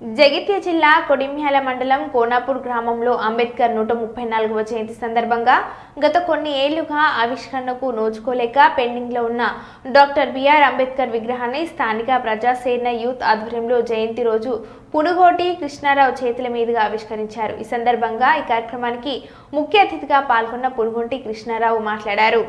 జగిత్య జిల్లా కొడిమ్యాల మండలం కోనాపూర్ గ్రామంలో అంబేద్కర్ నూట ముప్పై నాలుగవ జయంతి సందర్భంగా గత కొన్ని ఏళ్ళుగా ఆవిష్కరణకు నోచుకోలేక పెండింగ్లో ఉన్న డాక్టర్ బిఆర్ అంబేద్కర్ విగ్రహాన్ని స్థానిక ప్రజాసేన యూత్ ఆధ్వర్యంలో జయంతి రోజు పునుగోటి కృష్ణారావు చేతుల మీదుగా ఆవిష్కరించారు. ఈ సందర్భంగా ఈ కార్యక్రమానికి ముఖ్య అతిథిగా పాల్గొన్న పునుగోటి కృష్ణారావు మాట్లాడారు.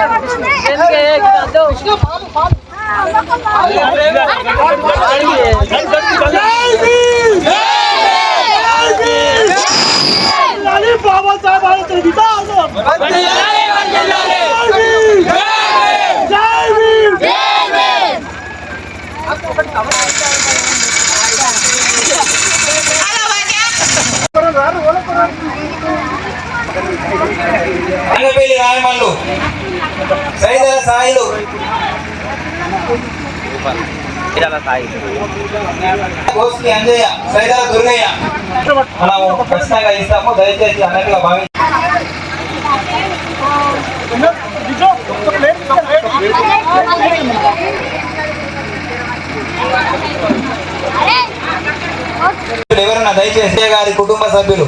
Let's go. రంగపల్లి రాయమల్లు సైదల సాయిలు కోస్కి అంజయ్య సైదల దుర్గయ్య. మనం ఖచ్చితంగా ఇస్తాము దయచేసి అన్నట్టుగా భావించి ఎవరన్నా దయచేసి గారి కుటుంబ సభ్యులు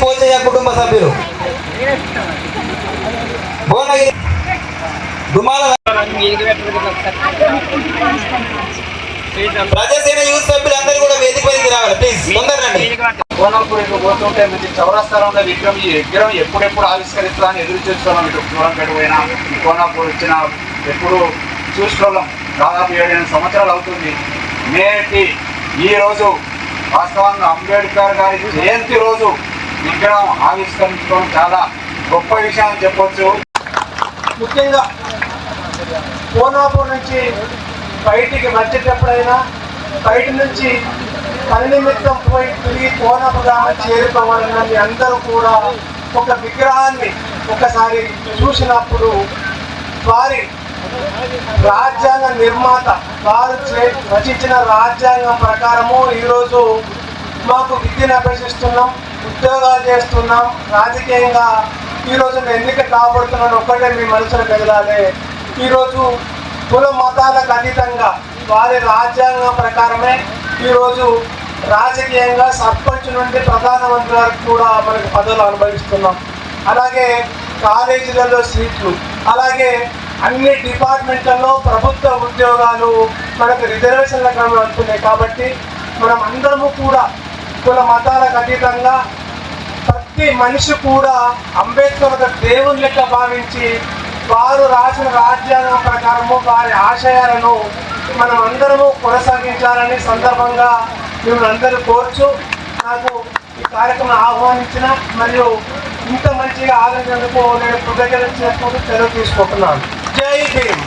పోచయ్య కుటుంబ సభ్యులు. ప్రజాసేన యూత్ కూడా వేదిక పైకి రావాలి. ప్లీజ్ తొందరండి పోతుంటే మంచి చౌరస్తాలో ఉన్న విగ్రహం ఈ విగ్రహం ఎప్పుడెప్పుడు ఆవిష్కరిస్తారని ఎదురు చూస్తున్నాం. ఇటు దూరం పోయినా కోనాపూర్ వచ్చిన ఎప్పుడు చూసుకోలేం దాదాపు ఏడెనిమిది సంవత్సరాలు అవుతుంది. నేటి ఈ రోజు వాస్తవంగా అంబేద్కర్ గారి జయంతి రోజు విగ్రహం ఆవిష్కరించడం చాలా గొప్ప విషయం అని చెప్పొచ్చు. ముఖ్యంగా కోనాపూర్ నుంచి బయటికి వచ్చేటప్పుడైనా బయట నుంచి పని నిమిత్తం పోయి తిరిగి కోనాపూర్ గ్రామం చేరుకోవాలన్న మీ అందరూ కూడా ఒక విగ్రహాన్ని ఒకసారి చూసినప్పుడు వారి రాజ్యాంగ నిర్మాత వారు చే- రచించిన రాజ్యాంగం ప్రకారము ఈరోజు మాకు విద్యను అభ్యసిస్తున్నాం. ఉద్యోగాలు చేస్తున్నాం. రాజకీయంగా ఈరోజు ఎన్నిక కాబడుతున్నాను ఒక్కటే మీ మనసులో కదలాలి. ఈరోజు కుల మతాలకు అతీతంగా వారి రాజ్యాంగం ప్రకారమే ఈరోజు రాజకీయంగా సర్పంచ్ నుండి ప్రధానమంత్రి వరకు కూడా మనకు పదవులు అనుభవిస్తున్నాం. అలాగే కాలేజీలలో సీట్లు అలాగే అన్ని డిపార్ట్మెంట్లలో ప్రభుత్వ ఉద్యోగాలు మనకు రిజర్వేషన్ల క్రమం వస్తున్నాయి కాబట్టి మనం అందరము కూడా కుల మతాలకు అతీతంగా ప్రతి మనిషి కూడా అంబేద్కర్ ఒక దేవుని లెక్క భావించి వారు రాసిన రాజ్యాంగం ప్రకారము వారి ఆశయాలను మనం అందరము కొనసాగించాలని సందర్భంగా మిమ్మల్ని అందరూ కోర్చు నాకు ఈ కార్యక్రమం ఆహ్వానించిన మరియు ఇంత మంచిగా ఆలోచనకు నేను కృతజ్ఞత చేసుకుంటూ సెలవు తీసుకుంటున్నాను. జై భీమ్